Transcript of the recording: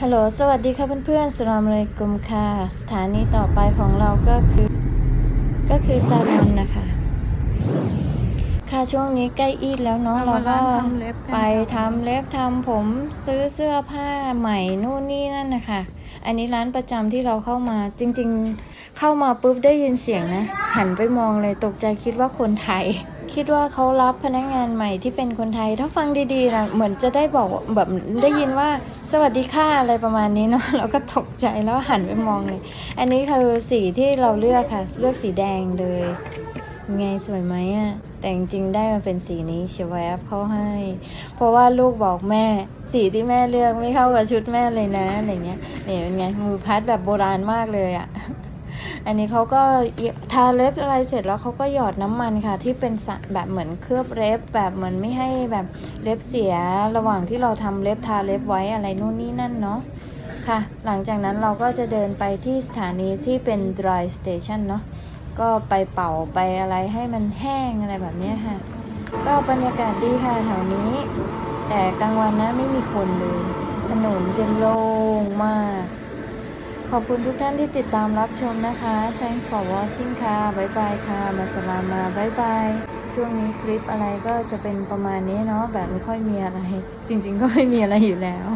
ฮัลโหล สวัสดีค่ะเพื่อนๆสลามเลยกุมค่ะ สถานีต่อไปของเราก็คือ ก็คือซาลอนนะคะ ค่ะช่วงนี้ใกล้อีดแล้วเนาะเราเรามาก็ร้านทำเล็บกันไปค่ะทำเล็บทำผมซื้อเสื้อผ้าใหม่นู่นนี่นั่นนะคะ อันนี้ร้านประจำที่เราเข้ามาจริง ๆ เข้ามาปุ๊บได้ยินเสียงนะ หันไปมองเลยตกใจคิดว่าคนไทย คิดว่าเขารับพนักงานใหม่ที่เป็นคนไทย ถ้าฟังดีๆนะเหมือนจะได้บอกแบบได้ยินว่าสวัสดีค่ะอะไรประมาณนี้เนาะเราก็ตกใจแล้วหันไปมองเลย อันนี้คือสีที่เราเลือกค่ะ เลือกสีแดงเลยไงสวยไหมอะแต่จริงๆได้มาเป็นสีนี้เชวบเขาให้ เพราะว่าลูกบอกแม่ สีที่แม่เลือกไม่เข้ากับชุดแม่เลยนะอะไรเงี้ยนี่เป็นไงมือพัดแบบโบราณมากเลยอะ อันนี้เขาก็ทาเล็บอะไรเสร็จแล้วเขาก็หยอดน้ำมันค่ะ ที่เป็นแบบเหมือนเคลือบเล็บ แบบเหมือนไม่ให้แบบเล็บเสียระหว่างที่เราทำเล็บทาเล็บไว้อะไรนู่นนี่นั่นเนาะค่ะ หลังจากนั้นเราก็จะเดินไปที่สถานีที่เป็น dry station เนาะก็ไปเป่าไปอะไรให้มันแห้งอะไรแบบนี้ค่ะ ก็บรรยากาศดีค่ะแถวนี้ แต่กลางวันนะไม่มีคนเลย ถนนจะโล่งมาก ขอบคุณทุกท่านที่ติดตามรับชมนะคะ Thanks for watching ค่ะบ๊ายบายค่ะ มาสลามาบ๊ายบาย ช่วงนี้คลิปอะไรก็จะเป็นประมาณนี้เนาะแบบไม่ค่อยมีอะไร จริง ๆ ก็ไม่มีอะไรอยู่แล้ว